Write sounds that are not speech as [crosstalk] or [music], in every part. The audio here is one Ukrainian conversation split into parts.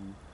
Mm-hmm.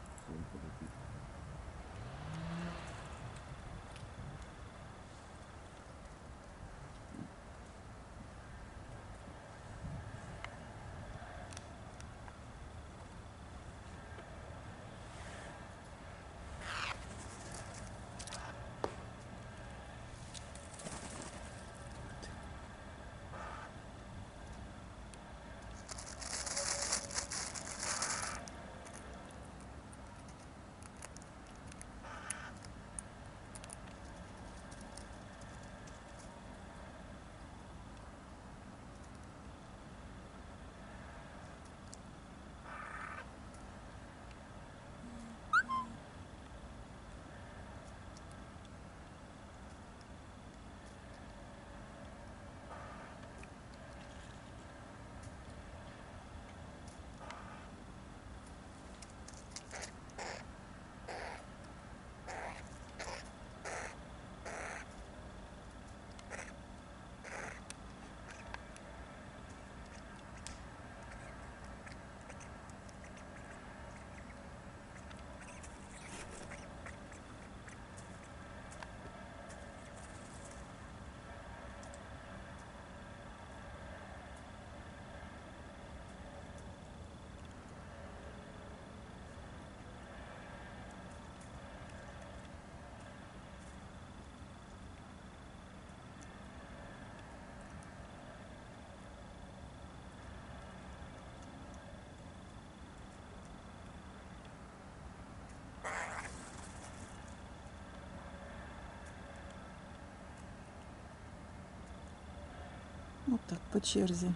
Ну так, по черзі.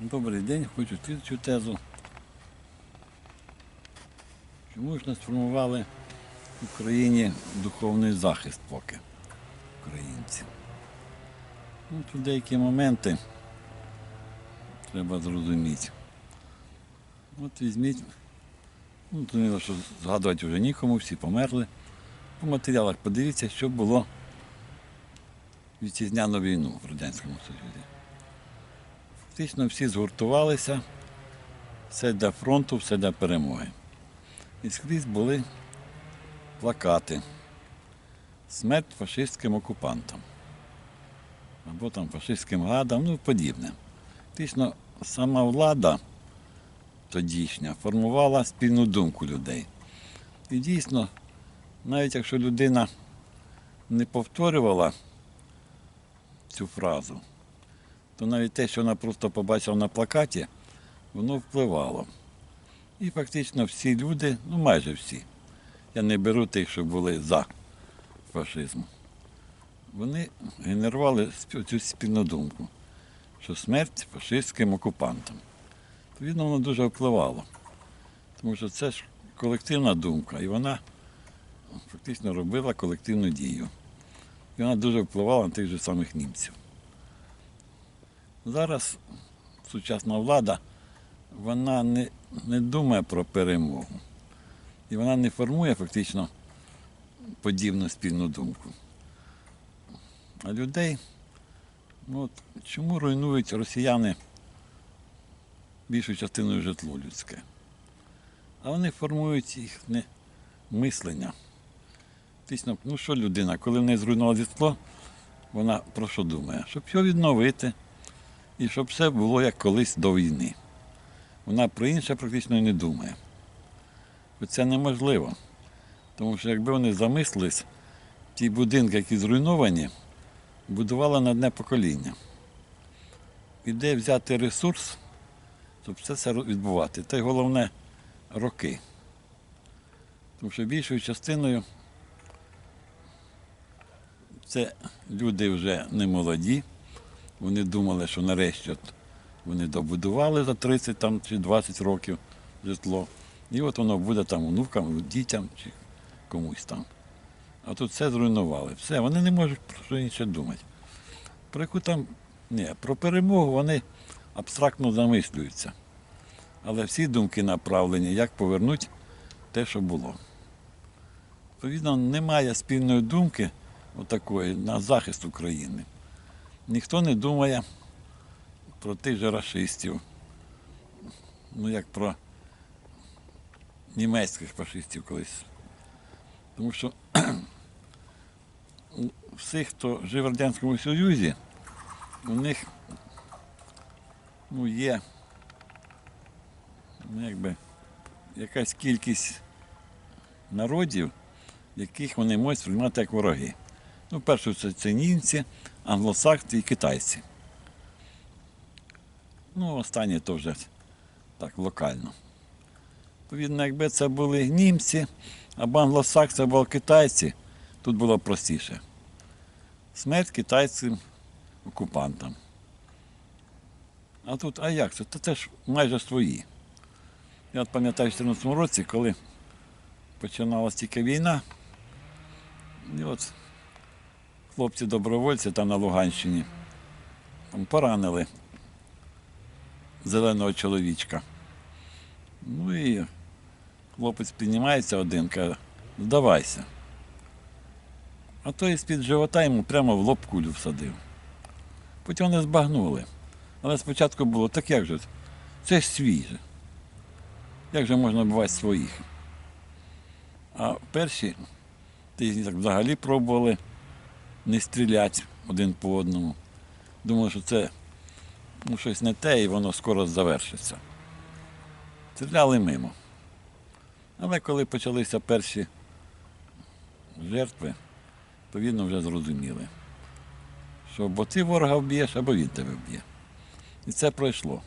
Добрий день, хочу слідчу тезу. Чому ж не сформували в Україні духовний захист поки українців? Ну, тут деякі моменти треба зрозуміти. От візьміть, ну, зрозуміло, що згадувати вже нікому, всі померли. По матеріалах подивіться, що було вітчизняну війну в Радянському Союзі. Фактично всі згуртувалися все для фронту, все для перемоги. І скрізь були плакати. Смерть фашистським окупантам. Або там фашистським гадам, ну подібне. Фактично, сама влада тодішня формувала спільну думку людей. І дійсно, навіть якщо людина не повторювала цю фразу, то навіть те, що вона просто побачила на плакаті, воно впливало. І фактично всі люди, ну майже всі, я не беру тих, що були за фашизм, вони генерували цю спільну думку, що смерть фашистським окупантам. Відповідно, воно дуже впливало. Тому що це ж колективна думка, і вона фактично робила колективну дію. І вона дуже впливала на тих же самих німців. Зараз сучасна влада вона не, не думає про перемогу. І вона не формує фактично подібну спільну думку. А людей, ну от чому руйнують росіяни більшу частину житло людське? А вони формують їхнє мислення. Фактично, ну що людина, коли в неї зруйнувало житло, вона про що думає? Щоб його відновити і щоб все було як колись до війни. Вона про інше практично не думає. Бо це неможливо. Тому що якби вони замислились, ті будинки, які зруйновані, будували на одне покоління. І де взяти ресурс, щоб все це відбувати. Та й головне роки. Тому що більшою частиною це люди вже не молоді. Вони думали, що нарешті от вони добудували за 30 там, чи 20 років житло. І от воно буде там внукам, дітям чи комусь там. А тут все зруйнували. Все, вони не можуть про що інше думати. Про яку там. Ні, про перемогу вони абстрактно замислюються. Але всі думки направлені, як повернути те, що було. Відповідно, немає спільної думки отакої на захист України. Ніхто не думає про тих же расистів, ну як про німецьких фашистів колись. Тому що [clears throat] у всіх, хто жив в Радянському Союзі, у них ну, є ну, якби, якась кількість народів, яких вони можуть сприймати як вороги. Ну, перше, це, це німці, англосакси і китайці. Ну, останнє то вже так локально. Відповідно, якби це були німці, або англосакси, або китайці, тут було простіше. Смерть китайцям окупантам. А тут, а як це? Та це ж майже свої. Я от пам'ятаю в 2014 році, коли починалася тільки війна, і от хлопці-добровольці там на Луганщині поранили зеленого чоловічка. Ну і хлопець піднімається один, каже, здавайся. А той з-під живота йому прямо в лоб кулю всадив. Потім вони збагнули. Але спочатку було, так як же? Це ж свіже. Як же можна бувати своїх? А перші тижні так взагалі пробували не стріляти один по одному. Думали, що це ну, щось не те і воно скоро завершиться. Стріляли мимо. Але коли почалися перші жертви, відповідно вже зрозуміли, що або ти ворога вб'єш, або він тебе вб'є. І це пройшло.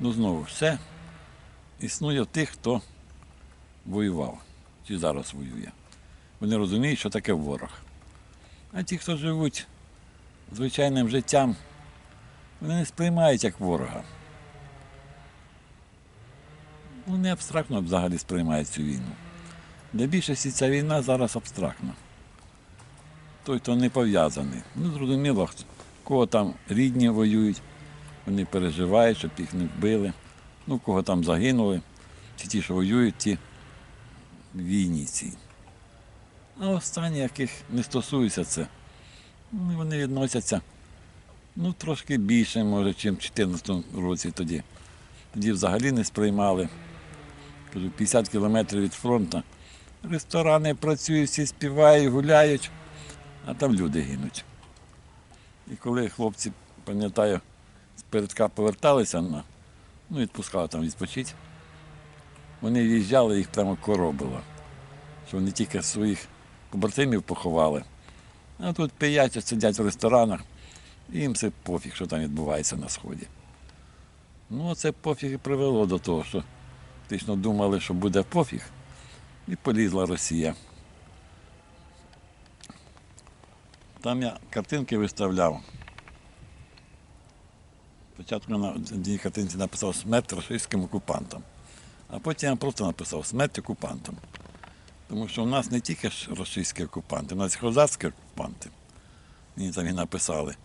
Ну знову все існує в тих, хто воював чи зараз воює. Вони розуміють, що таке ворог. А ті, хто живуть звичайним життям, вони не сприймають як ворога. Вони абстрактно взагалі сприймають цю війну. Для більшості ця війна зараз абстрактна. Той, хто не пов'язаний. Ну, зрозуміло, кого там рідні воюють, вони переживають, щоб їх не вбили. Ну, кого там загинули, чи ті, що воюють, ті війні цій. А останні, яких не стосується це, ну, вони відносяться ну, трошки більше, може, ніж в 2014 році тоді. Тоді взагалі не сприймали. Кажу, 50 кілометрів від фронту. Ресторани працюють, всі співають, гуляють, а там люди гинуть. І коли хлопці, пам'ятаю, з передка поверталися, на, ну, відпускали там відпочити, вони в'їжджали, їх прямо коробило. Що вони тільки своїх побратимів поховали. А тут пиячать, сидять в ресторанах, і їм все пофіг, що там відбувається на сході. Ну, це пофіг і привело до того, що фактично думали, що буде пофіг, і полізла Росія. Там я картинки виставляв. Спочатку на одній картинці написав смерть російським окупантам, а потім я просто написав смерть окупантам. Тому що в нас не тільки російські окупанти, у нас і козацькі окупанти. Мені там і написали,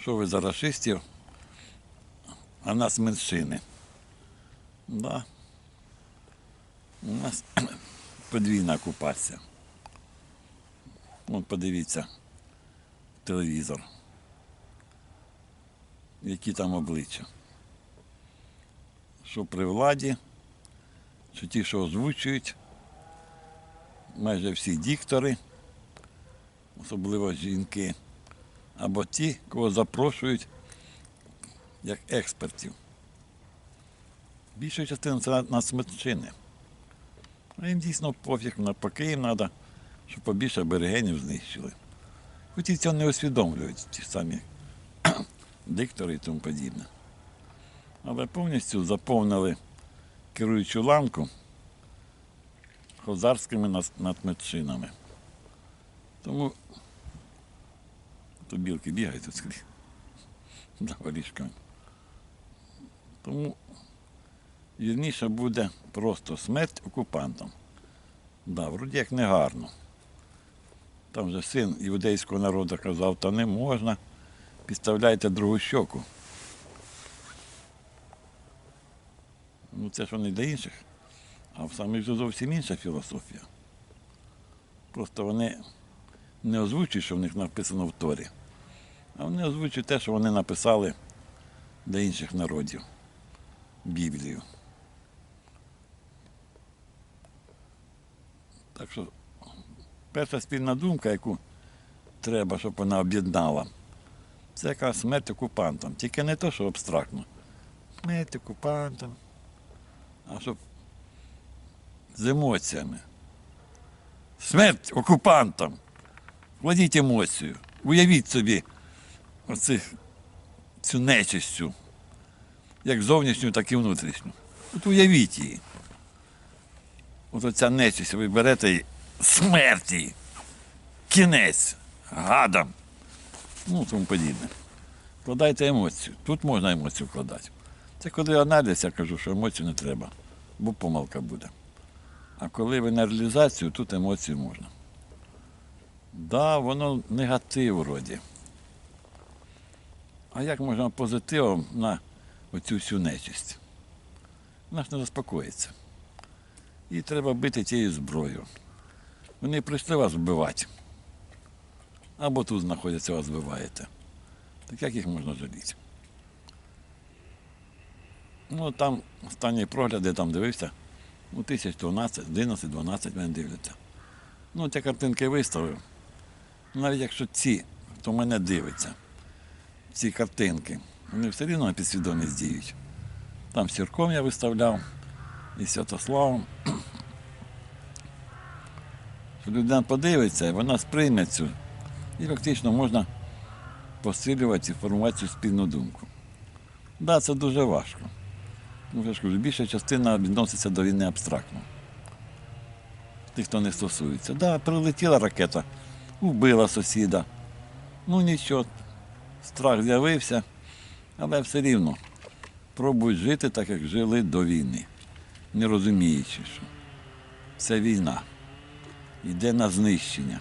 що ви за расистів, а нас меншини. Да. У нас [clears throat] подвійна окупація. От подивіться телевізор. Які там обличчя. Що при владі, що ті, що озвучують, майже всі диктори, особливо жінки, або ті, кого запрошують як експертів. Більша частина це нацменшини. А їм дійсно пофіг, навпаки, їм треба, щоб побільше аборигенів знищили. Хоч і цього не усвідомлюють ті самі [clears throat] диктори і тому подібне. Але повністю заповнили керуючу ланку хозарськими нас- Тому тут білки бігають тут скрізь [laughs] за горішками. Тому вірніше буде просто смерть окупантам. Да, вроді як не гарно. Там же син іудейського народу казав, та не можна, підставляйте другу щоку. Ну це ж вони для інших. А в самих зовсім інша філософія. Просто вони не озвучують, що в них написано в Торі, а вони озвучують те, що вони написали для інших народів Біблію. Так що перша спільна думка, яку треба, щоб вона об'єднала, це якраз смерть окупантам. Тільки не то, що абстрактно. Смерть окупантам, а щоб з емоціями. Смерть окупантам. Вкладіть емоцію. Уявіть собі оцих, цю нечистю, як зовнішню, так і внутрішню. От уявіть її. От оця нечисть, ви берете її смерті, кінець, гадам, ну тому подібне. Вкладайте емоцію. Тут можна емоцію вкладати. Це коли аналіз, я кажу, що емоцію не треба, бо помилка буде. А коли ви на реалізацію, тут емоції можна. Да, воно негатив вроді. А як можна позитивом на оцю всю нечисть? Вона не заспокоїться. І треба бити тією зброєю. Вони прийшли вас вбивати. Або тут знаходяться, вас вбиваєте. Так як їх можна жаліти? Ну, там останні прогляди там дивився. Ну, 1012, 11, 12 мене дивляться. Ну, ті картинки виставив. Навіть якщо ці, хто мене дивиться, ці картинки, вони все рівно на підсвідомість діють. Там Сірком я виставляв і Святославом. [clears throat] Що людина подивиться, вона сприйме цю. І фактично можна посилювати і формувати цю спільну думку. Так, да, це дуже важко. Ну, кажу, більша частина відноситься до війни абстрактно. Тих, хто не стосується. Так, да, прилетіла ракета, вбила сусіда. Ну нічого, страх з'явився, але все рівно пробують жити так, як жили до війни, не розуміючи, що це війна, йде на знищення.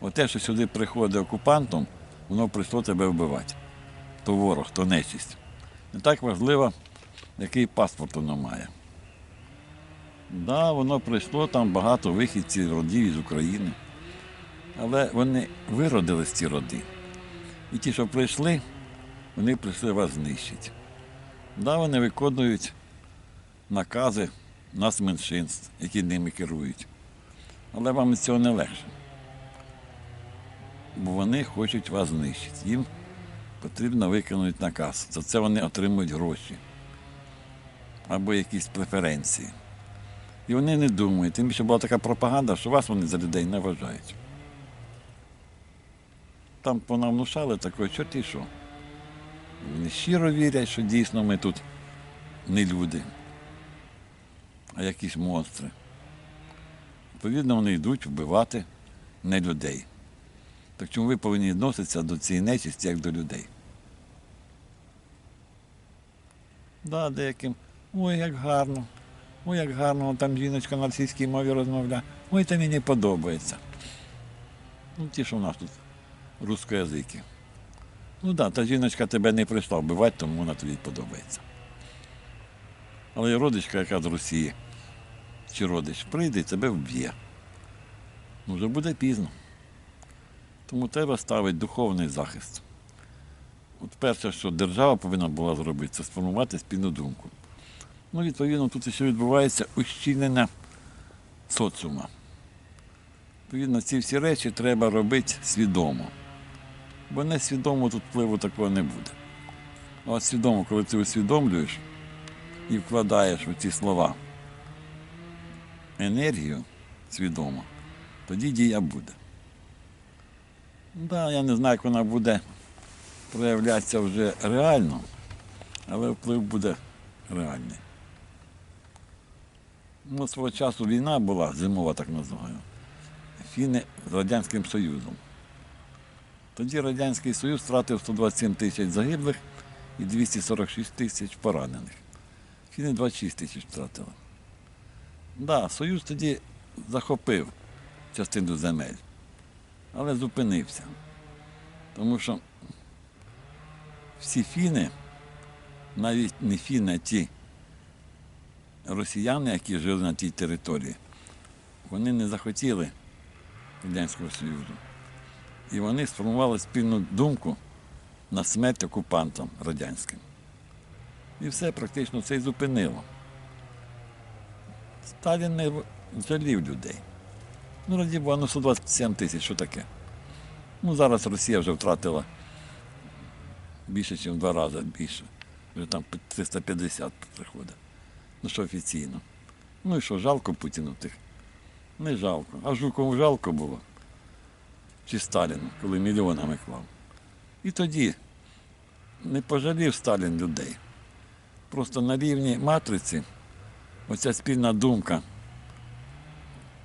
Оте, що сюди приходить окупантом, воно прийшло тебе вбивати. То ворог, то нечисть. Не так важливо, який паспорт воно має. Да, воно прийшло, там багато вихідців родів із України. Але вони виродили з ці роди. І ті, що прийшли, вони прийшли вас знищити. Да, вони виконують накази нас меншинств, які ними керують. Але вам від цього не легше. Бо вони хочуть вас знищити. Їм потрібно виконувати наказ. За це вони отримують гроші або якісь преференції. І вони не думають. Тим більше була така пропаганда, що вас вони за людей не вважають. Там понавнушали такої, чорті що. Вони щиро вірять, що дійсно ми тут не люди, а якісь монстри. Відповідно, вони йдуть вбивати не людей. Так чому ви повинні відноситися до цієї нечисті, як до людей? Да, деяким. Ой, як гарно. Ой, як гарно, там жіночка на російській мові розмовляє. Ой, це мені подобається. Ну, ті, що в нас тут рускоязики. Ну так, да, та жіночка тебе не прийшла вбивати, тому вона тобі подобається. Але родичка, яка з Росії, чи родич, прийде і тебе вб'є. Ну, вже буде пізно. Тому треба ставити духовний захист. От перше, що держава повинна була зробити, це сформувати спільну думку. Ну, відповідно, тут ще відбувається ущільнення соціума. Відповідно, ці всі речі треба робити свідомо. Бо несвідомо тут впливу такого не буде. А от свідомо, коли ти усвідомлюєш і вкладаєш у ці слова енергію свідомо, тоді дія буде. Да, я не знаю, як вона буде проявлятися вже реально, але вплив буде реальний. Ну, свого часу війна була, зимова так називаю, фіни з Радянським Союзом. Тоді Радянський Союз втратив 127 тисяч загиблих і 246 тисяч поранених. Фіни 26 тисяч втратили. Да, Союз тоді захопив частину земель, але зупинився. Тому що всі фіни, навіть не фіни, а ті росіяни, які жили на тій території, вони не захотіли Радянського Союзу. І вони сформували спільну думку на смерть окупантам радянським. І все практично це і зупинило. Сталін не жалів людей. Ну, раді Бога, ну 127 тисяч, що таке? Ну, зараз Росія вже втратила більше, ніж в два рази більше. Вже там 350 приходить. Ну що офіційно. Ну і що, жалко Путіну тих? Не жалко. А Жукову жалко було. Чи Сталіну, коли мільйонами клав. І тоді не пожалів Сталін людей. Просто на рівні матриці оця спільна думка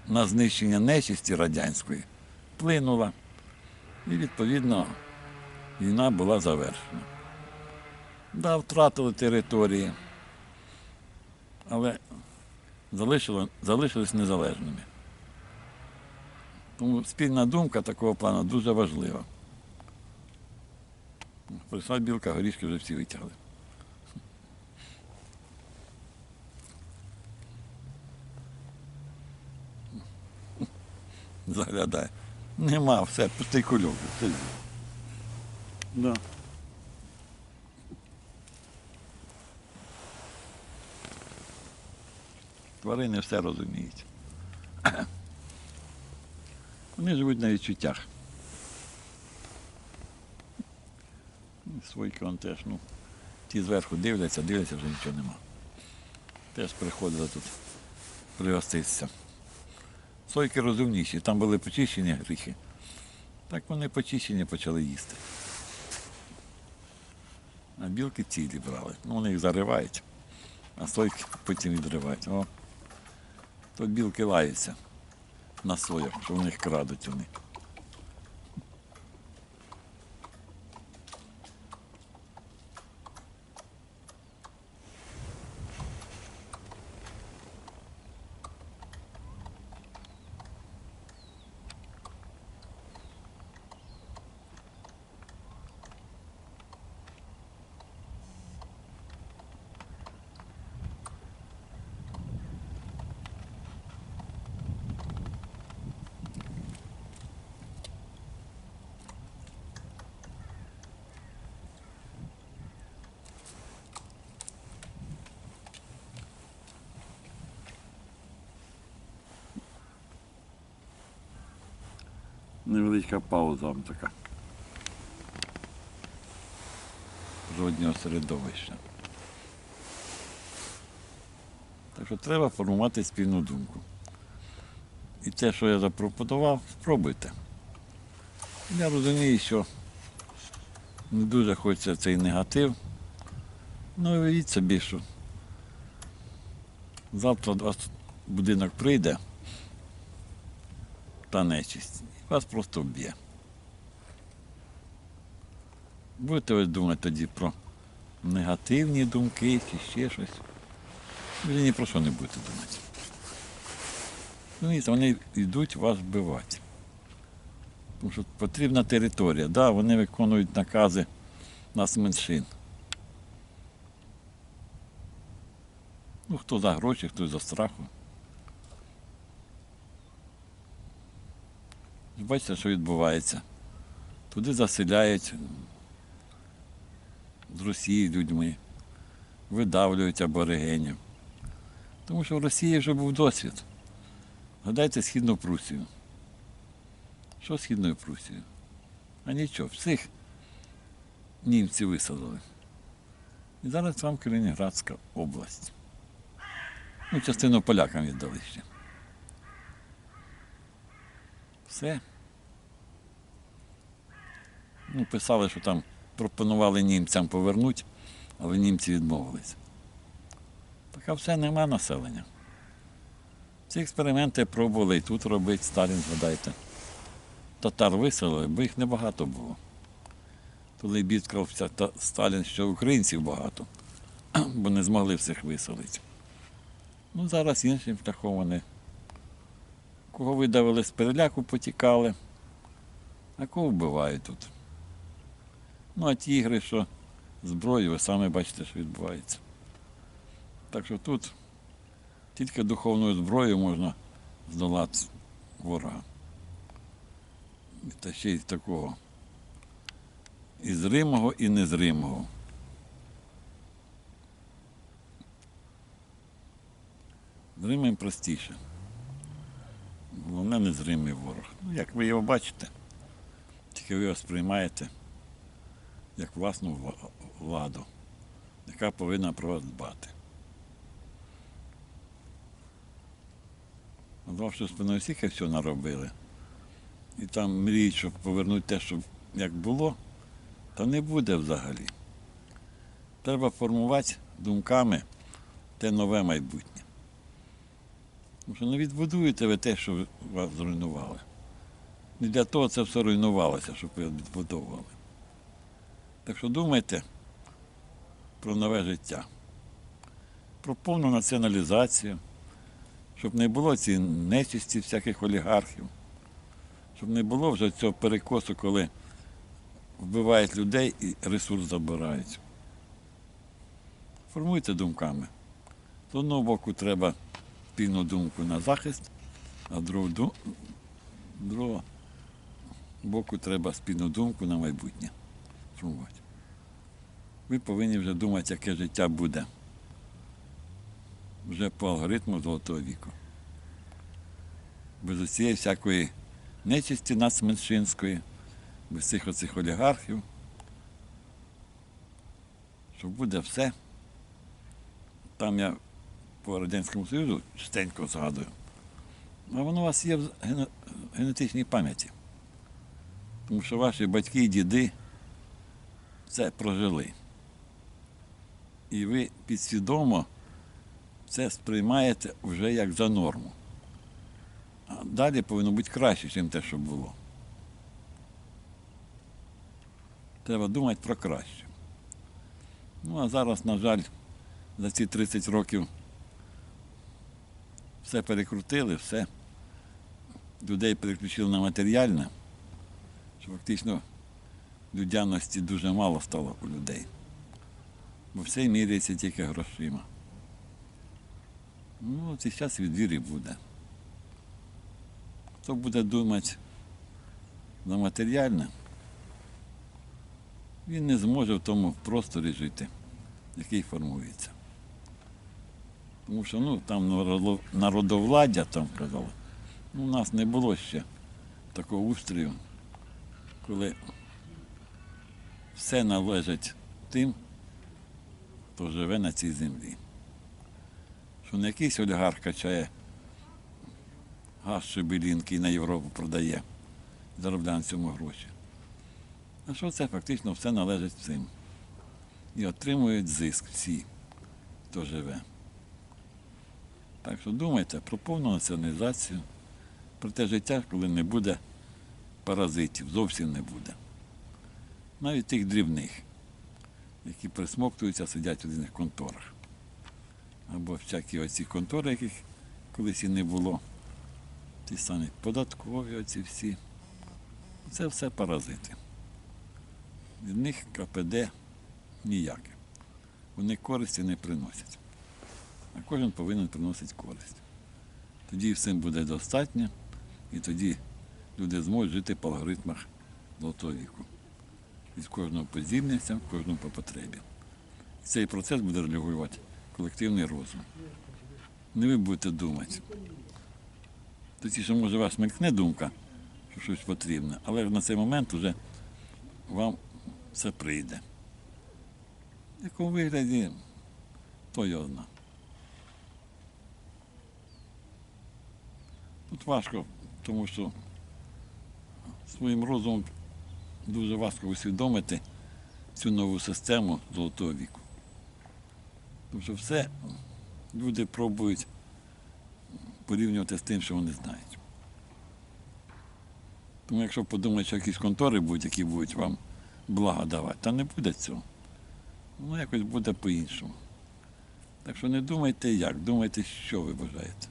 на знищення нечисті радянської вплинула. І відповідно війна була завершена. Да, втратили території, але залишили, залишились незалежними. Тому спільна думка такого плану дуже важлива. Прийшла білка, горішки вже всі витягли. Заглядає. Нема, все, пустий кульок. Да. Тварини все розуміють. [coughs] Вони живуть на відчуттях. Свойки вон теж, ну, ті зверху дивляться, дивляться, вже нічого нема. Теж приходили тут пригоститися. Сойки розумніші, там були почищені гріхи. Так вони почищені почали їсти. А білки цілі брали. Ну, вони їх заривають, а сойки потім відривають. О, то білки лаються на соях, що в них крадуть вони. Невеличка пауза вам така. Жоднього середовища. Так що треба формувати спільну думку. І те, що я запропонував, спробуйте. Я розумію, що не дуже хочеться цей негатив. Ну, уявіть собі, що завтра вас будинок прийде та нечисть, вас просто вб'є. Будете ви думати тоді про негативні думки чи ще щось. Ви ні про що не будете думати. Розумієте, вони йдуть вас вбивати. Тому що потрібна територія. Да, вони виконують накази нас меншин. Ну, хто за гроші, хто за страху. Бачите, що відбувається. Туди заселяють з Росії людьми, видавлюють аборигенів. Тому що в Росії вже був досвід. Гадайте Східну Прусію. Що Східною Прусією? А нічого, всіх німці висадили. І зараз вам Калінінградська область. Ну, частину полякам віддали ще. Все. Ну, писали, що там пропонували німцям повернути, але німці відмовились. Так а все нема населення. Ці експерименти пробували і тут робити, Сталін, згадайте. Татар виселили, бо їх небагато було. Коли бідкався та Сталін, що українців багато, [clears throat] бо не змогли всіх виселити. Ну, зараз іншим шляхом вони. Кого видавили з переляку, потікали, а кого вбивають тут. Ну, а ті ігри, що зброю, ви самі бачите, що відбувається. Так що тут тільки духовною зброєю можна здолати ворога. Та ще й такого і зримого, і незримого. Зримим простіше. Головне незримий ворог. Ну, як ви його бачите, тільки ви його сприймаєте як власну владу, яка повинна про вас дбати. Вашу спиною всіх все наробили. І там мріють, щоб повернути те, що як було, та не буде взагалі. Треба формувати думками те нове майбутнє. Тому що не відбудуєте ви те, що вас зруйнували. Не для того це все руйнувалося, щоб ви відбудовували. Так що думайте про нове життя, про повну націоналізацію, щоб не було цієї нечисті всяких олігархів, щоб не було вже цього перекосу, коли вбивають людей і ресурс забирають. Формуйте думками. З одного боку треба спільну думку на захист, а з другого, боку треба спільну думку на майбутнє формувати. Ви повинні вже думати, яке життя буде вже по алгоритму золотого віку. Без усієї всякої нечисті нацменшинської, без цих оцих олігархів, що буде все. Там я по Радянському Союзу частенько згадую. А воно у вас є в генетичній пам'яті. Тому що ваші батьки і діди це прожили. І ви підсвідомо це сприймаєте вже як за норму. А далі повинно бути краще, ніж те, що було. Треба думати про краще. Ну, а зараз, на жаль, за ці 30 років все перекрутили, все. Людей переключили на матеріальне, що фактично людяності дуже мало стало у людей. Бо все міряється тільки грошима. Ну, от і зараз відвір і буде. Хто буде думати на матеріальне, він не зможе в тому просторі жити, який формується. Тому що ну, там народо- народовладдя, там казали, ну, у нас не було ще такого устрою, коли все належить тим, хто живе на цій землі. Що не якийсь олігарх качає газ шебелінки і на Європу продає, заробляє на цьому гроші. А що це фактично все належить всім. І отримують зиск всі, хто живе. Так що думайте про повну націоналізацію, про те життя, коли не буде паразитів, зовсім не буде. Навіть тих дрібних, які присмоктуються, сидять в різних конторах. Або всякі оці контори, яких колись і не було. Ті самі податкові оці всі. Це все паразити. Від них КПД ніяке. Вони користі не приносять. А кожен повинен приносити користь. Тоді всім буде достатньо, і тоді люди зможуть жити по алгоритмах золотого віку. Від кожного по здібностям, кожному по потребі. І цей процес буде регулювати колективний розум. Не ви будете думати. Що може вас мелькне думка, що щось потрібне, але на цей момент вже вам все прийде. В якому вигляді, то його зна. Тут важко, тому що своїм розумом дуже важко усвідомити цю нову систему золотого віку. Тому що все люди пробують порівнювати з тим, що вони знають. Тому якщо подумати, що якісь контори будуть, які будуть вам блага давати, та не буде цього. Воно якось буде по-іншому. Так що не думайте як, думайте, що ви бажаєте.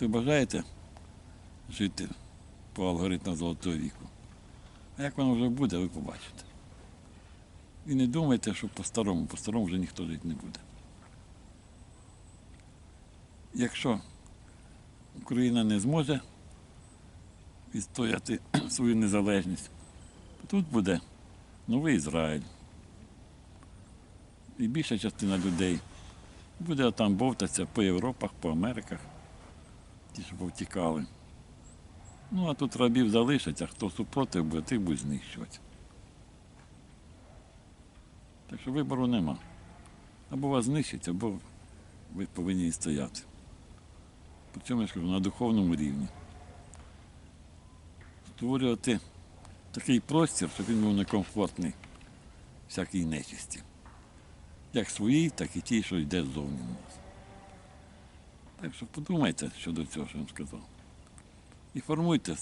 Ви бажаєте жити по алгоритмах золотого віку. А як воно вже буде, ви побачите. І не думайте, що по-старому, по-старому вже ніхто жити не буде. Якщо Україна не зможе відстояти [clears throat] свою незалежність, то тут буде новий Ізраїль. І більша частина людей буде там бовтатися по Європах, по Америках, ті, що повтікали. Ну, а тут рабів залишаться, а хто супротив буде, тих будуть знищувати. Так що вибору нема. Або вас знищать, або ви повинні стояти. Причому я скажу на духовному рівні. Створювати такий простір, щоб він був некомфортний всякій нечисті. Як своїй, так і тій, що йде ззовні на нас. Так що подумайте щодо цього, що я вам сказав. І формуйте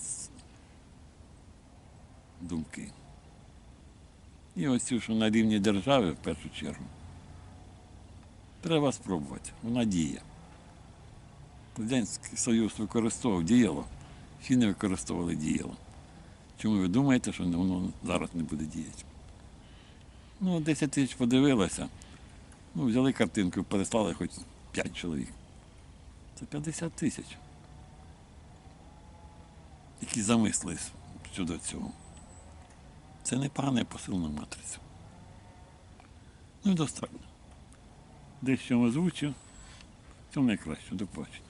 думки. І ось цю, що на рівні держави, в першу чергу, треба спробувати. Вона діє. Радянський Союз використовував діяло, всі не використовували діяло. Чому ви думаєте, що воно зараз не буде діяти? Ну, 10 тисяч подивилося. Ну, взяли картинку, переслали хоч 5 чоловік. Це 50 тисяч. Які замислились щодо цього. Це непоганий посилна матриця. Ну і достатньо. Дещо озвучив. цьому найкраще. До побачення.